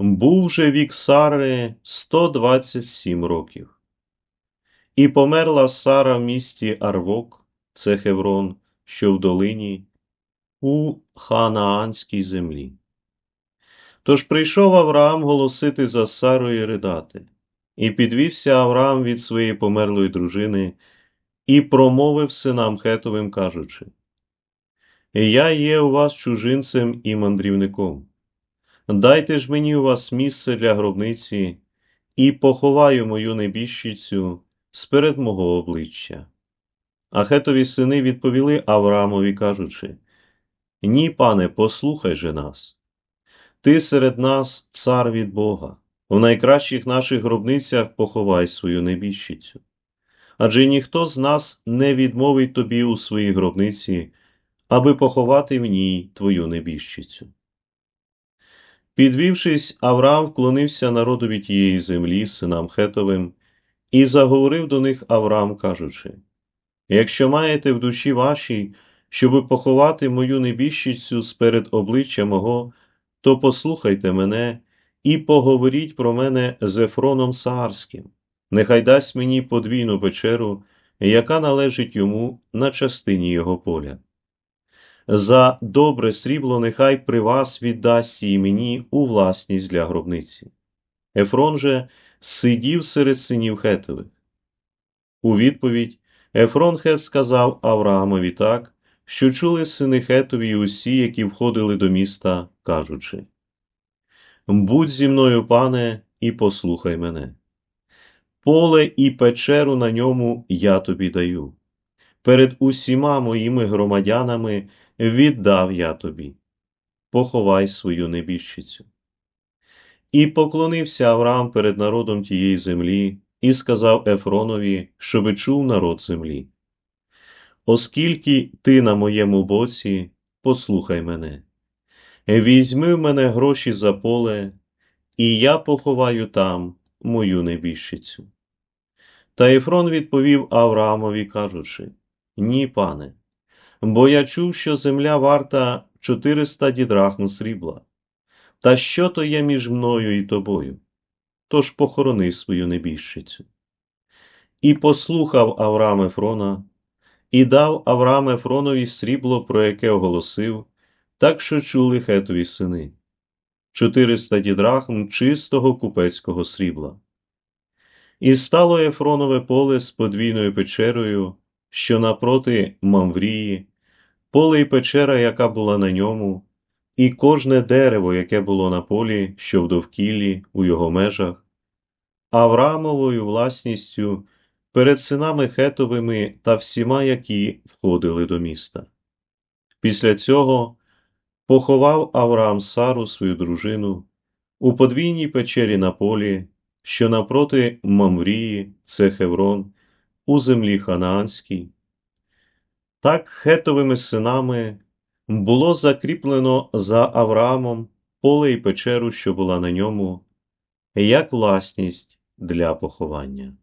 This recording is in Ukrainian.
Був же вік Сари 127 років. І померла Сара в місті Арвок, це Хеврон, що в долині, у ханаанській землі. Тож прийшов Авраам голосити за Сарою ридати, і підвівся Авраам від своєї померлої дружини і промовив синам Хетовим, кажучи: Я є у вас чужинцем і мандрівником. Дайте ж мені у вас місце для гробниці, і поховаю мою небіжчицю сперед мого обличчя. А Хетові сини відповіли Авраамові, кажучи: Ні, пане, послухай же нас. Ти серед нас цар від Бога, в найкращих наших гробницях поховай свою небіжчицю. Адже ніхто з нас не відмовить тобі у своїй гробниці, аби поховати в ній твою небіжчицю. Підвівшись, Авраам вклонився народові тієї землі, синам Хетовим, і заговорив до них Авраам, кажучи: Якщо маєте в душі вашій, щоби поховати мою небіжчицю сперед обличчя мого, то послухайте мене і поговоріть про мене з Ефроном Саарським. Нехай дасть мені подвійну печеру, яка належить йому на частині його поля. За добре срібло нехай при вас віддасть її мені у власність для гробниці. Ефрон же сидів серед синів Хетових. У відповідь Ефрон Хет сказав Авраамові так, що чули сини Хетові усі, які входили до міста, кажучи: Будь зі мною, пане, і послухай мене. Поле і печеру на ньому я тобі даю. Перед усіма моїми громадянами віддав я тобі. Поховай свою небіжчицю. І поклонився Авраам перед народом тієї землі і сказав Ефронові, щоби чув народ землі. Оскільки ти на моєму боці, послухай мене. Візьми в мене гроші за поле, і я поховаю там мою небіжчицю. Та Ефрон відповів Авраамові, кажучи: Ні, пане, бо я чув, що земля варта 400 дідрахм срібла. Та що то є між мною і тобою? Тож похорони свою небіжчицю. І послухав Авраам Ефрона, і дав Авраам Ефронові срібло, про яке оголосив, так що чули хетові сини. 400 дідрахм чистого купецького срібла. І стало Ефронове поле з подвійною печерою, що напроти Мамврії, поле й печера, яка була на ньому, і кожне дерево, яке було на полі, що в довкіллі, у його межах, Авраамовою власністю перед синами Хетовими та всіма, які входили до міста. Після цього поховав Авраам Сару свою дружину у подвійній печері на полі, що напроти Мамврії, це Хеврон, у землі Ханаанській. Так Хетовими синами було закріплено за Авраамом поле і печеру, що була на ньому, як власність для поховання.